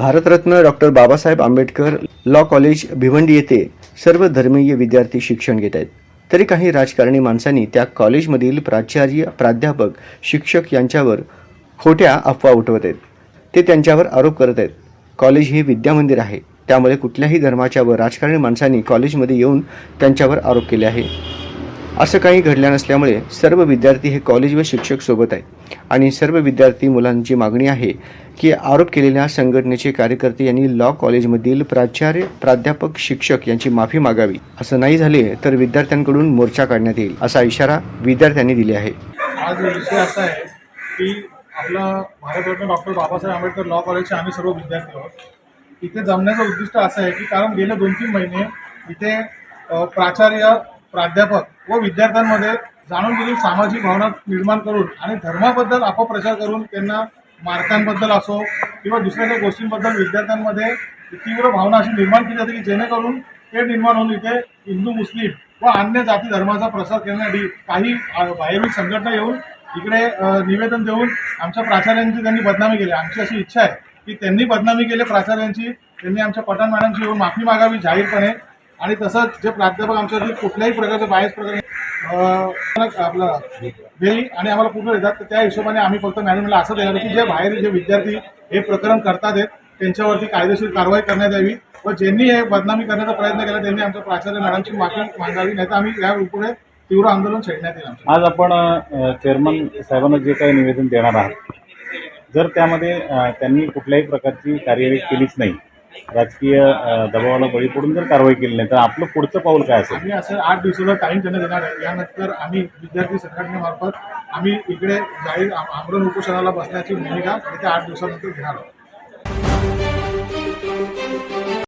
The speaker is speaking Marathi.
Bharat Ratna doctor Babasaheb Ambedkar law college Bhiwandi येथे सर्व धर्मीय विद्यार्थी शिक्षण घेत आहेत. तरी काही राजकारणी माणसांनी त्या कॉलेजमधील प्राचार्य प्राध्यापक शिक्षक यांच्यावर खोट्या अफवा उठवत आहेत. ते त्यांच्यावर आरोप करत आहेत. कॉलेज हे विद्यामंदिर आहे. त्यामुळे कुठल्याही धर्माच्या व राजकारणी माणसांनी कॉलेजमध्ये येऊन त्यांच्यावर आरोप केले आहे असं काही घडलं नसल्यामुळे सर्व विद्यार्थी हे कॉलेज व शिक्षक सोबत आहेत. आणि सर्व विद्यार्थी मुलांची मागणी आहे की आरोप केलेल्या संघटनेचे कार्यकर्ते यांनी लॉ कॉलेजमधील प्राचार्य प्राध्यापक शिक्षक यांची माफी मागावी. असं नाही झाले तर विद्यार्थ्यांकडून मोर्चा काढण्यात येईल असा इशारा विद्यार्थ्यांनी दिले आहे. आज विषय असा आहे की आपला भारतरत्न डॉक्टर बाबासाहेब आंबेडकर लॉ कॉलेजचे आम्ही सर्व विद्यार्थी आहोत. इथे जमण्याचं उद्दिष्ट असं आहे की कारण गेले दोन तीन महिने इथे प्राचार्य प्राध्यापक व विद्यार्थ्यांमध्ये जाणून बुजून सामाजिक भावना निर्माण करून आणि धर्माबद्दल अपप्रचार करून त्यांना मार्कांबद्दल असो किंवा दुसऱ्या काही गोष्टींबद्दल विद्यार्थ्यांमध्ये तीव्र भावना अशी निर्माण केली जाते की जेणेकरून ते निर्माण होऊन इथे हिंदू मुस्लिम व अन्य जाती धर्माचा प्रसार करण्यासाठी काही अ, बाहेरील संघटना येऊन इकडे निवेदन देऊन आमच्या प्राचार्यांची त्यांनी बदनामी केली. आमची अशी इच्छा आहे की त्यांनी बदनामी केली. प्राचार्यांची त्यांनी आमच्या पठाण मॅडमची येऊन माफी मागावी जाहीरपणे. आणि तसंच जे प्राध्यापक आमच्यासाठी कुठल्याही प्रकारचं बायस प्रकारे आपलं देईल आणि आम्हाला पूर्ण देतात तर त्या हिशोबाने आम्ही फक्त मॅडमला असं देणार की जे बाहेर जे विद्यार्थी हे प्रकरण करतात आहेत त्यांच्यावरती कायदेशीर कारवाई करण्यात यावी व ज्यांनी हे बदनामी करण्याचा प्रयत्न केला त्यांनी आमच्या प्राचार्य मॅडमची माफी मागावी नाही तर आम्ही या पुढे तीव्र आंदोलन छेडण्यात येईल आज आपण चेअरमन साहेबांना जे काही निवेदन देणार आहात जर त्यामध्ये त्यांनी कुठल्याही प्रकारची कार्यवाही केलीच नाही राजकीय दबावाला बळी पडून जर कारवाई केली नाही तर आपलं पुढचं पाऊल काय असेल? मी असं आठ दिवसाचा टाईम त्यांना देणार आहे. यानंतर आम्ही विद्यार्थी संघटनेमार्फत आम्ही इकडे जाईल आमरण उपोषणाला बसण्याची भूमिका येत्या आठ दिवसानंतर घेणार आहोत.